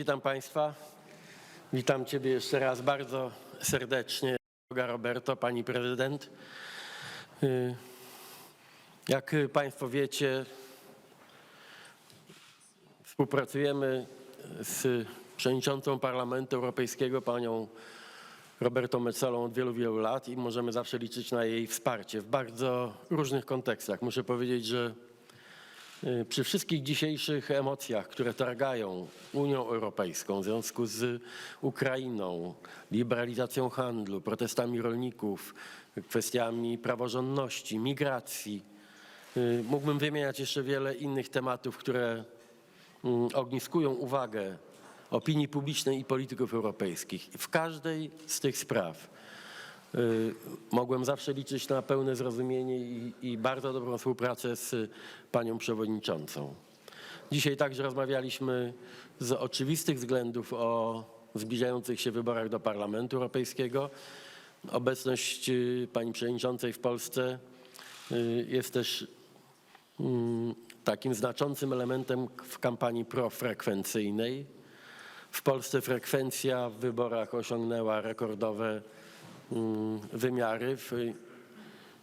witam Państwa. Witam Ciebie jeszcze raz bardzo serdecznie, droga Roberto, Pani Prezydent. Y, Jak Państwo wiecie, współpracujemy z przewodniczącą Parlamentu Europejskiego, panią Robertą Metsolą od wielu, wielu lat i możemy zawsze liczyć na jej wsparcie w bardzo różnych kontekstach. Muszę powiedzieć, że przy wszystkich dzisiejszych emocjach, które targają Unią Europejską w związku z Ukrainą, liberalizacją handlu, protestami rolników, kwestiami praworządności, migracji, y, mógłbym wymieniać jeszcze wiele innych tematów, które mm, ogniskują uwagę opinii publicznej i polityków europejskich. W każdej z tych spraw y, mogłem zawsze liczyć na pełne zrozumienie i, i bardzo dobrą współpracę z panią przewodniczącą. Dzisiaj także rozmawialiśmy z oczywistych względów o zbliżających się wyborach do Parlamentu Europejskiego. Obecność y, pani przewodniczącej w Polsce y, jest też mm, takim znaczącym elementem w kampanii profrekwencyjnej. W Polsce frekwencja w wyborach osiągnęła rekordowe wymiary, w,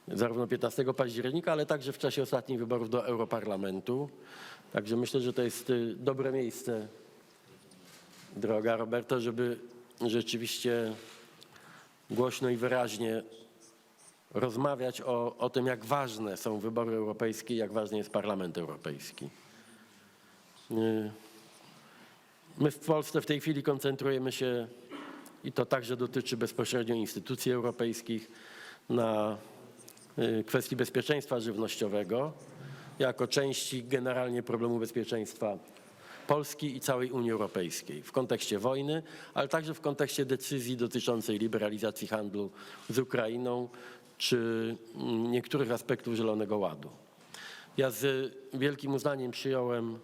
zarówno 15 października, ale także w czasie ostatnich wyborów do Europarlamentu. Także myślę, że to jest y, dobre miejsce, droga Roberto, żeby rzeczywiście głośno i wyraźnie rozmawiać o, o tym, jak ważne są wybory europejskie, jak ważny jest Parlament Europejski. Y, My w Polsce w tej chwili koncentrujemy się, i to także dotyczy bezpośrednio instytucji europejskich, na y, kwestii bezpieczeństwa żywnościowego jako części generalnie problemu bezpieczeństwa Polski i całej Unii Europejskiej w kontekście wojny, ale także w kontekście decyzji dotyczącej liberalizacji handlu z Ukrainą czy mm, niektórych aspektów Zielonego Ładu. Ja z wielkim uznaniem przyjąłem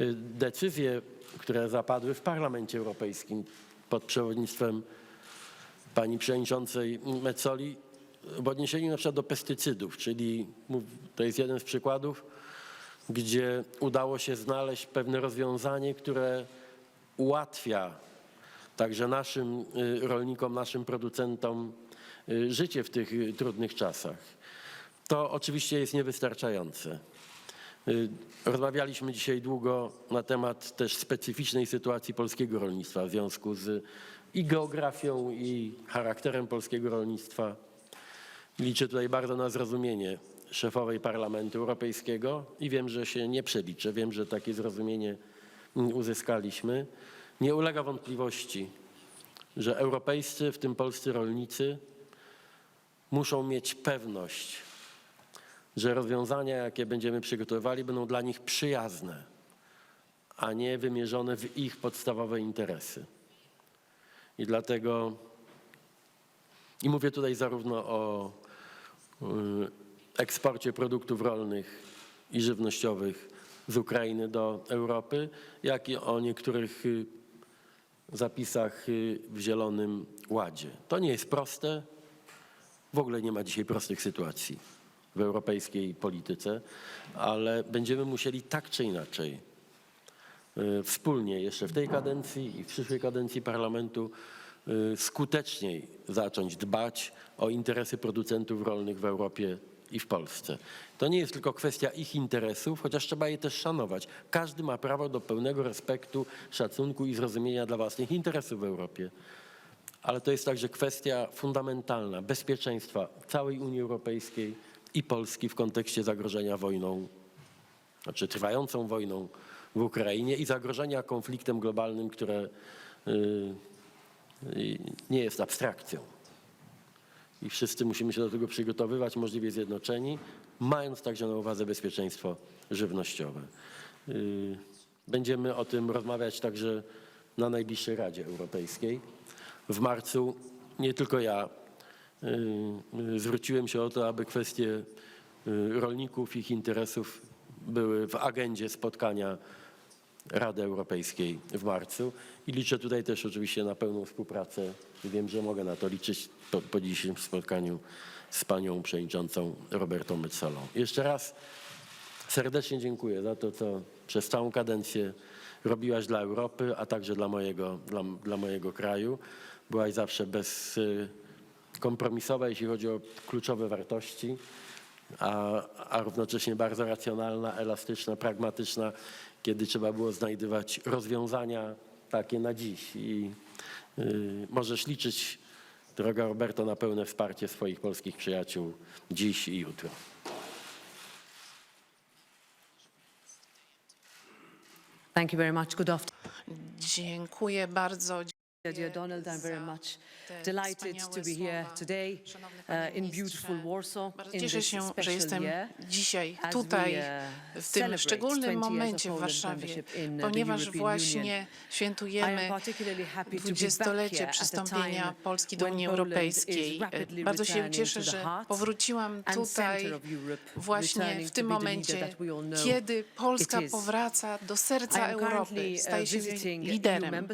y, decyzje, które zapadły w Parlamencie Europejskim pod przewodnictwem pani przewodniczącej Mezzoli w odniesieniu na przykład do pestycydów, czyli to jest jeden z przykładów, gdzie udało się znaleźć pewne rozwiązanie, które ułatwia także naszym y, rolnikom, naszym producentom y, życie w tych y, trudnych czasach. To oczywiście jest niewystarczające. Y, Rozmawialiśmy dzisiaj długo na temat też specyficznej sytuacji polskiego rolnictwa w związku z i geografią, i charakterem polskiego rolnictwa. Liczę tutaj bardzo na zrozumienie szefowej Parlamentu Europejskiego i wiem, że się nie przeliczę. Wiem, że takie zrozumienie uzyskaliśmy. Nie ulega wątpliwości, że europejscy, w tym polscy rolnicy, muszą mieć pewność, że rozwiązania, jakie będziemy przygotowywali, będą dla nich przyjazne, a nie wymierzone w ich podstawowe interesy. I dlatego, i mówię tutaj zarówno o y, eksporcie produktów rolnych i żywnościowych z Ukrainy do Europy, jak i o niektórych y, zapisach y, w Zielonym Ładzie. To nie jest proste. W ogóle nie ma dzisiaj prostych sytuacji w europejskiej polityce, ale będziemy musieli tak czy inaczej y, wspólnie jeszcze w tej kadencji i w przyszłej kadencji parlamentu y, skuteczniej zacząć dbać o interesy producentów rolnych w Europie i w Polsce. To nie jest tylko kwestia ich interesów, chociaż trzeba je też szanować. Każdy ma prawo do pełnego respektu, szacunku i zrozumienia dla własnych interesów w Europie. Ale to jest także kwestia fundamentalna bezpieczeństwa całej Unii Europejskiej i Polski w kontekście zagrożenia wojną, znaczy trwającą wojną w Ukrainie i zagrożenia konfliktem globalnym, które y, y, nie jest abstrakcją. I wszyscy musimy się do tego przygotowywać, możliwie zjednoczeni, mając także na uwadze bezpieczeństwo żywnościowe. Y, Będziemy o tym rozmawiać także na najbliższej Radzie Europejskiej. W marcu nie tylko ja zwróciłem się o to, aby kwestie y, rolników, ich interesów były w agendzie spotkania Rady Europejskiej w marcu i liczę tutaj też oczywiście na pełną współpracę wiem, że mogę na to liczyć po, po dzisiejszym spotkaniu z panią przewodniczącą Robertą Metsolą. Jeszcze raz serdecznie dziękuję za to, co przez całą kadencję robiłaś dla Europy, a także dla mojego, dla, dla mojego kraju. Byłaś zawsze bezkompromisowa, jeśli chodzi o kluczowe wartości, a, a równocześnie bardzo racjonalna, elastyczna, pragmatyczna, kiedy trzeba było znajdywać rozwiązania takie na dziś. I y, możesz liczyć, droga Roberto, na pełne wsparcie swoich polskich przyjaciół dziś i jutro. Thank you very much. Good afternoon, Dziękuję bardzo. Dear Donald. I'm very much te delighted to be here today uh, in beautiful Warsaw Bardzo in cieszę się, że jestem dzisiaj tutaj, uh, w tym szczególnym 20 years of momencie w Warszawie, uh, ponieważ właśnie świętujemy particularly happy to be back dwudziestolecie here at a przystąpienia time Polski do Unii Europejskiej. Bardzo się cieszę, że powróciłam tutaj właśnie w tym momencie, kiedy Polska powraca do serca Europy, uh, staje się liderem.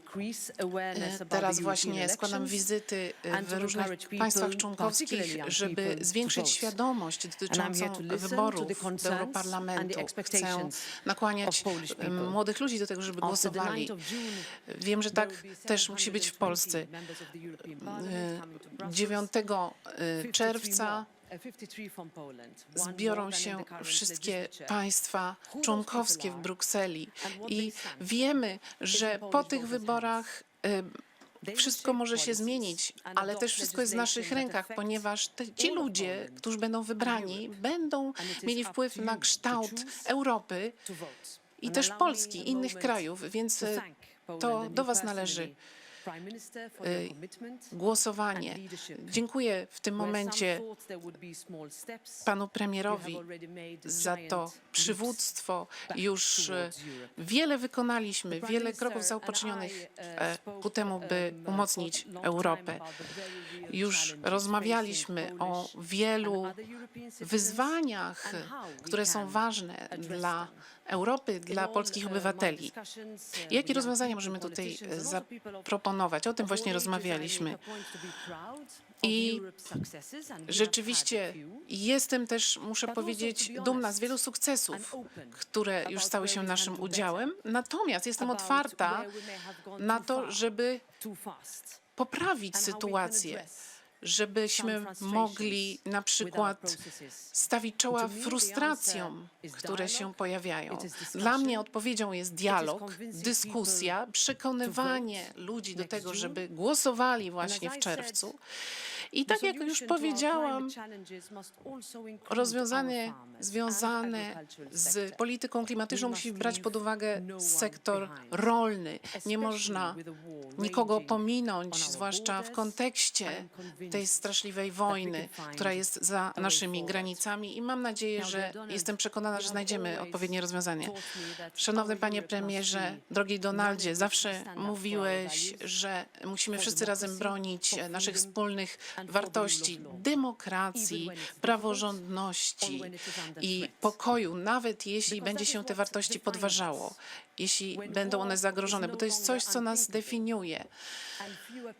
The Teraz właśnie składam wizyty e, w różnych państwach członkowskich, żeby zwiększyć świadomość dotyczącą wyborów do Europarlamentu. Chcę nakłaniać młodych ludzi do tego, żeby głosowali. 9th of June, Wiem, że tak też musi być w 720 Polsce. members of the European E, Parliament coming to Brussels. 9 e, 53 czerwca more, 53 from Poland, one zbiorą się wszystkie państwa członkowskie w Brukseli. I wiemy, że po tych wyborach wszystko może się zmienić, ale też wszystko jest w naszych rękach, ponieważ te, ci ludzie, którzy będą wybrani, będą mieli wpływ na kształt Europy i też Polski, innych krajów, więc to e, to do Was należy E, głosowanie. Dziękuję w tym momencie panu premierowi za to przywództwo. Już e, wiele wykonaliśmy, wiele kroków uh, e, spoke, ku temu, by um, umocnić Europę. Już rozmawialiśmy o wielu wyzwaniach, które są ważne dla. Europy, dla polskich my obywateli. with Jakie rozwiązania możemy tutaj e, zaproponować? O tym właśnie rozmawialiśmy. I Rzeczywiście jestem też, muszę powiedzieć, dumna z wielu sukcesów, które już stały się naszym udziałem. Natomiast jestem otwarta na to, żeby poprawić sytuację, żebyśmy mogli na przykład stawić czoła frustracjom, które się pojawiają. Dla mnie odpowiedzią jest dialog, dyskusja, przekonywanie ludzi do tego, żeby głosowali właśnie w czerwcu. I tak jak już powiedziałam, rozwiązanie związane z polityką klimatyczną musi brać pod uwagę sektor rolny. Nie można nikogo pominąć, zwłaszcza w kontekście tej straszliwej we wojny, która jest za naszymi granicami i mam nadzieję, że jestem przekonana, że znajdziemy odpowiednie rozwiązanie. Szanowny panie premierze, drogi Donaldzie, zawsze mówiłeś, że musimy wszyscy razem bronić naszych wspólnych wartości, demokracji, praworządności i pokoju, nawet jeśli będzie się te wartości podważało, jeśli będą one zagrożone, bo to jest coś, co nas definiuje.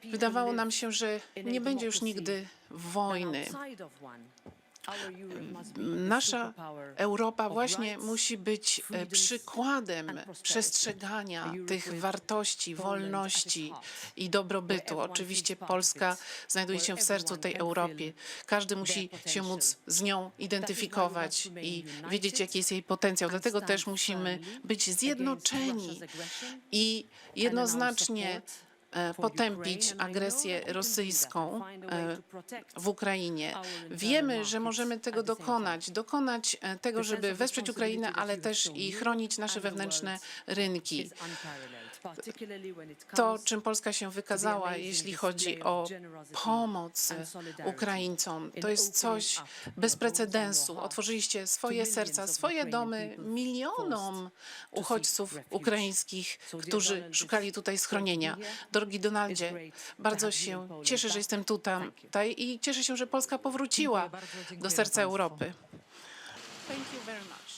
Wydawało nam się, że nie będzie już nigdy wojny. Nasza Europa właśnie musi być e, przykładem przestrzegania tych wartości, wolności i dobrobytu. Oczywiście Polska znajduje się w sercu tej feel Każdy musi się móc z nią identyfikować i wiedzieć, jaki jest jej potencjał. Dlatego też musimy być zjednoczeni i jednoznacznie potępić and I know agresję do rosyjską e, w Ukrainie. Wiemy, że możemy tego dokonać, dokonać e, tego, żeby wesprzeć Ukrainę, ale też i chronić nasze wewnętrzne rynki. To, czym Polska się wykazała, jeśli chodzi o pomoc Ukraińcom, to jest coś bez precedensu. Otworzyliście swoje serca, swoje domy milionom uchodźców ukraińskich, którzy szukali tutaj schronienia. here. Drogi Donaldzie, bardzo się cieszę, że jestem tutaj i cieszę się, że Polska powróciła do serca. Europy. Thank you very much.